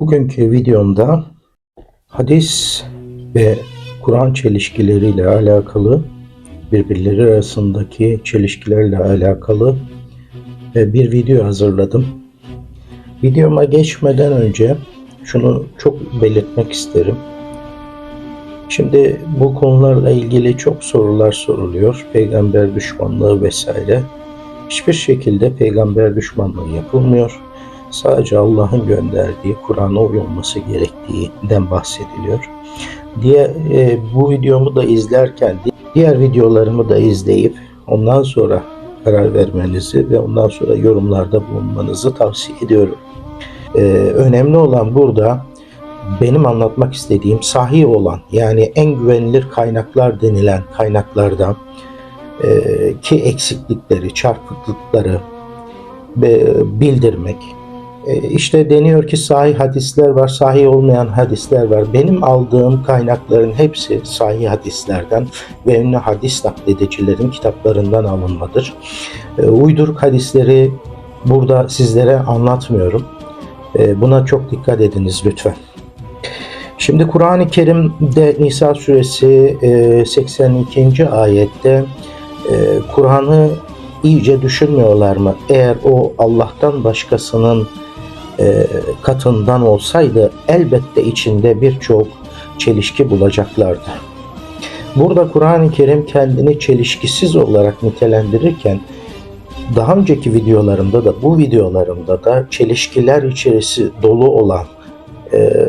Bugünkü videomda hadis ve Kur'an çelişkileriyle alakalı birbirleri arasındaki çelişkilerle alakalı e, bir video hazırladım. Videoma geçmeden önce şunu çok belirtmek isterim. Şimdi bu konularla ilgili çok sorular soruluyor. Peygamber düşmanlığı vesaire. Hiçbir şekilde peygamber düşmanlığı yapılmıyor. Sadece Allah'ın gönderdiği Kur'an'a uyulması gerektiğinden bahsediliyor. Diye e, bu videomu da izlerken diğer videolarımı da izleyip ondan sonra karar vermenizi ve ondan sonra yorumlarda bulunmanızı tavsiye ediyorum. E, önemli olan burada benim anlatmak istediğim sahih olan yani en güvenilir kaynaklar denilen kaynaklardan e, ki eksiklikleri, çarpıklıkları bildirmek. E, işte deniyor ki sahih hadisler var, sahih olmayan hadisler var. Benim aldığım kaynakların hepsi sahih hadislerden ve ünlü hadis nakledicilerin kitaplarından alınmadır. E, uyduruk hadisleri burada sizlere anlatmıyorum. E, buna çok dikkat ediniz lütfen. Şimdi Kur'an-ı Kerim'de Nisa suresi e, 82. ayette Kur'an'ı iyice düşünmüyorlar mı? Eğer o Allah'tan başkasının e, katından olsaydı elbette içinde birçok çelişki bulacaklardı. Burada Kur'an-ı Kerim kendini çelişkisiz olarak nitelendirirken daha önceki videolarımda da bu videolarımda da çelişkiler içerisi dolu olan e,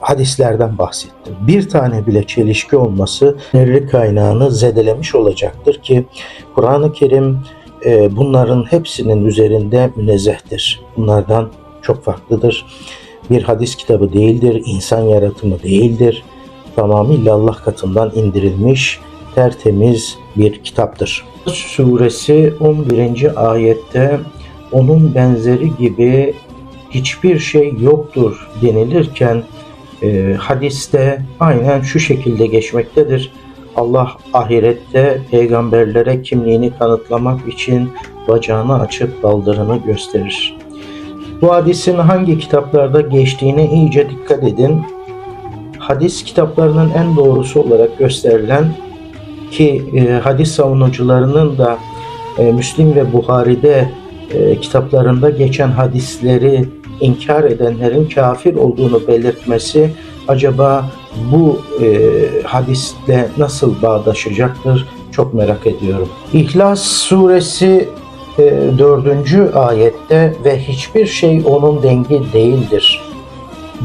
hadislerden bahsettim. Bir tane bile çelişki olması öneri kaynağını zedelemiş olacaktır ki Kur'an-ı Kerim e, bunların hepsinin üzerinde münezzehtir. Bunlardan çok farklıdır. Bir hadis kitabı değildir, insan yaratımı değildir. Tamamıyla Allah katından indirilmiş tertemiz bir kitaptır. Suresi 11. ayette onun benzeri gibi hiçbir şey yoktur denilirken e, hadiste aynen şu şekilde geçmektedir. Allah ahirette peygamberlere kimliğini kanıtlamak için bacağını açıp baldırını gösterir. Bu hadisin hangi kitaplarda geçtiğine iyice dikkat edin. Hadis kitaplarının en doğrusu olarak gösterilen ki e, hadis savunucularının da e, Müslim ve Buhari'de e, kitaplarında geçen hadisleri inkar edenlerin kafir olduğunu belirtmesi acaba bu e, hadisle nasıl bağdaşacaktır çok merak ediyorum. İhlas suresi 4. ayette ve hiçbir şey onun dengi değildir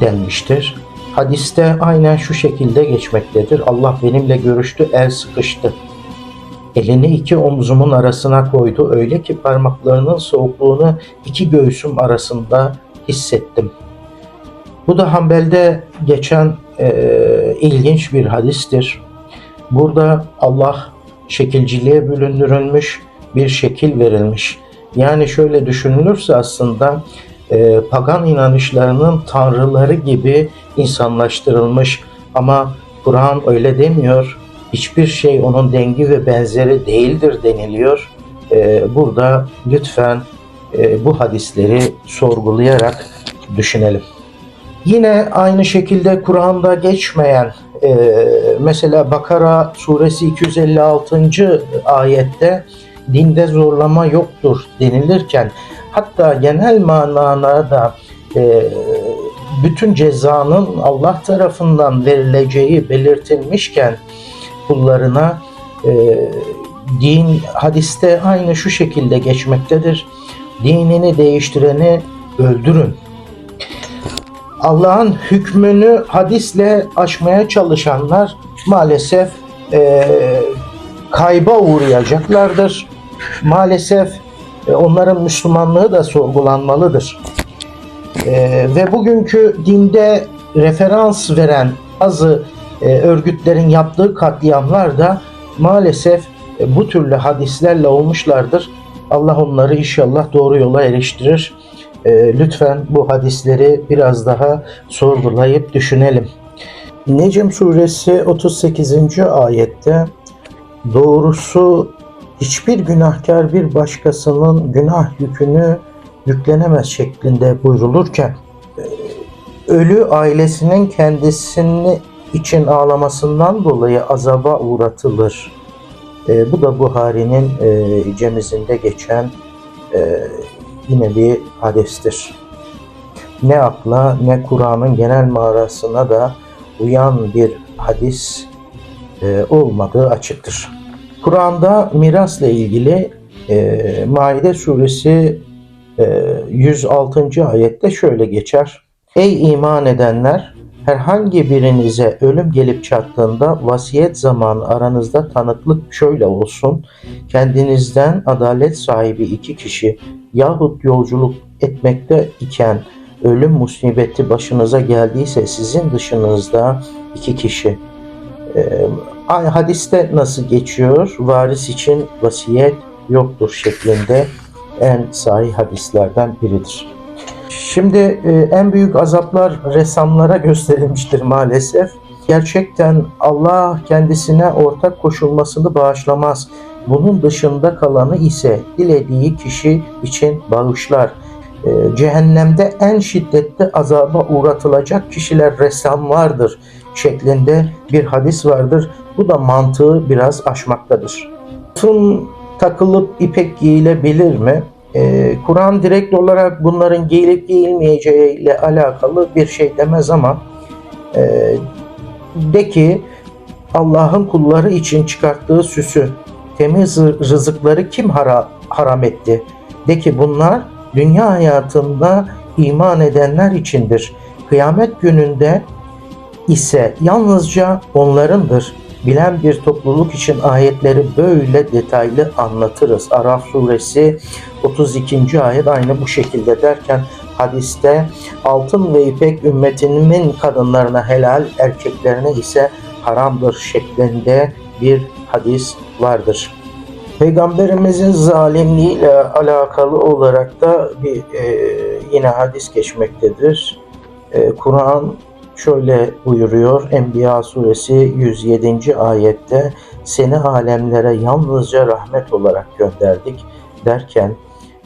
denmiştir. Hadiste aynen şu şekilde geçmektedir. Allah benimle görüştü, el sıkıştı. Elini iki omzumun arasına koydu öyle ki parmaklarının soğukluğunu iki göğsüm arasında hissettim. Bu da Hanbel'de geçen e, ilginç bir hadistir. Burada Allah şekilciliğe büründürülmüş, bir şekil verilmiş. Yani şöyle düşünülürse aslında e, pagan inanışlarının tanrıları gibi insanlaştırılmış ama Kur'an öyle demiyor. Hiçbir şey onun dengi ve benzeri değildir deniliyor. E, burada lütfen e, bu hadisleri sorgulayarak düşünelim. Yine aynı şekilde Kur'an'da geçmeyen e, mesela Bakara suresi 256. ayette dinde zorlama yoktur denilirken hatta genel manada e, bütün cezanın Allah tarafından verileceği belirtilmişken kullarına e, din hadiste aynı şu şekilde geçmektedir. Dinini değiştireni öldürün. Allah'ın hükmünü hadisle aşmaya çalışanlar maalesef e, kayba uğrayacaklardır. Maalesef e, onların Müslümanlığı da sorgulanmalıdır. E, ve bugünkü dinde referans veren bazı e, örgütlerin yaptığı katliamlar da maalesef bu türlü hadislerle olmuşlardır. Allah onları inşallah doğru yola eriştirir. Lütfen bu hadisleri biraz daha sorgulayıp düşünelim. Necm suresi 38. ayette doğrusu hiçbir günahkar bir başkasının günah yükünü yüklenemez şeklinde buyrulurken e, ölü ailesinin kendisini için ağlamasından dolayı azaba uğratılır. E, bu da Buhari'nin e, cemizinde geçen e, yine bir hadistir. Ne akla ne Kur'an'ın genel mağarasına da uyan bir hadis e, olmadığı açıktır. Kur'an'da mirasla ilgili e, Maide suresi e, 106. ayette şöyle geçer. Ey iman edenler! Herhangi birinize ölüm gelip çattığında vasiyet zamanı aranızda tanıklık şöyle olsun. Kendinizden adalet sahibi iki kişi yahut yolculuk etmekte iken ölüm musibeti başınıza geldiyse sizin dışınızda iki kişi. Ee, hadiste nasıl geçiyor? Varis için vasiyet yoktur şeklinde en sahih hadislerden biridir. Şimdi e, en büyük azaplar ressamlara gösterilmiştir maalesef. Gerçekten Allah kendisine ortak koşulmasını bağışlamaz. Bunun dışında kalanı ise dilediği kişi için bağışlar. E, cehennemde en şiddetli azaba uğratılacak kişiler ressamlardır şeklinde bir hadis vardır. Bu da mantığı biraz aşmaktadır. Altın takılıp ipek giyilebilir mi? Ee, Kur'an direkt olarak bunların giyilip giyilmeyeceği ile alakalı bir şey demez ama e, de ki Allah'ın kulları için çıkarttığı süsü, temiz rızıkları kim hara, haram etti? De ki bunlar dünya hayatında iman edenler içindir. Kıyamet gününde ise yalnızca onlarındır. Bilen bir topluluk için ayetleri böyle detaylı anlatırız. Araf suresi 32. ayet aynı bu şekilde derken hadiste altın ve ipek ümmetimin kadınlarına helal, erkeklerine ise haramdır şeklinde bir hadis vardır. Peygamberimizin zalimliğiyle alakalı olarak da bir e, yine hadis geçmektedir. E, Kur'an şöyle buyuruyor Enbiya suresi 107. ayette seni alemlere yalnızca rahmet olarak gönderdik derken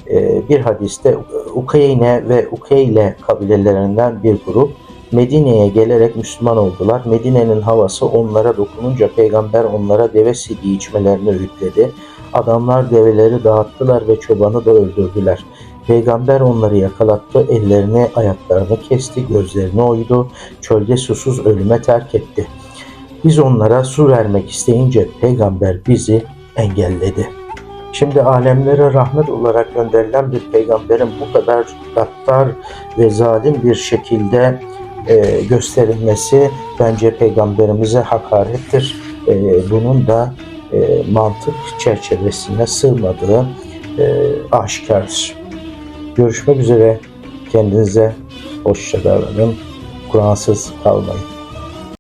e, bir hadiste Ukeyne ve Ukeyle kabilelerinden bir grup Medine'ye gelerek Müslüman oldular. Medine'nin havası onlara dokununca peygamber onlara deve sidiği içmelerini öğütledi. Adamlar develeri dağıttılar ve çobanı da öldürdüler. Peygamber onları yakalattı, ellerini ayaklarını kesti, gözlerini oydu, çölde susuz ölüme terk etti. Biz onlara su vermek isteyince peygamber bizi engelledi. Şimdi alemlere rahmet olarak gönderilen bir peygamberin bu kadar gaddar ve zalim bir şekilde e, gösterilmesi bence peygamberimize hakarettir. E, bunun da e, mantık çerçevesine sığmadığı e, aşikardır. Görüşmek üzere. Kendinize hoşça kalın. Kur'ansız kalmayın.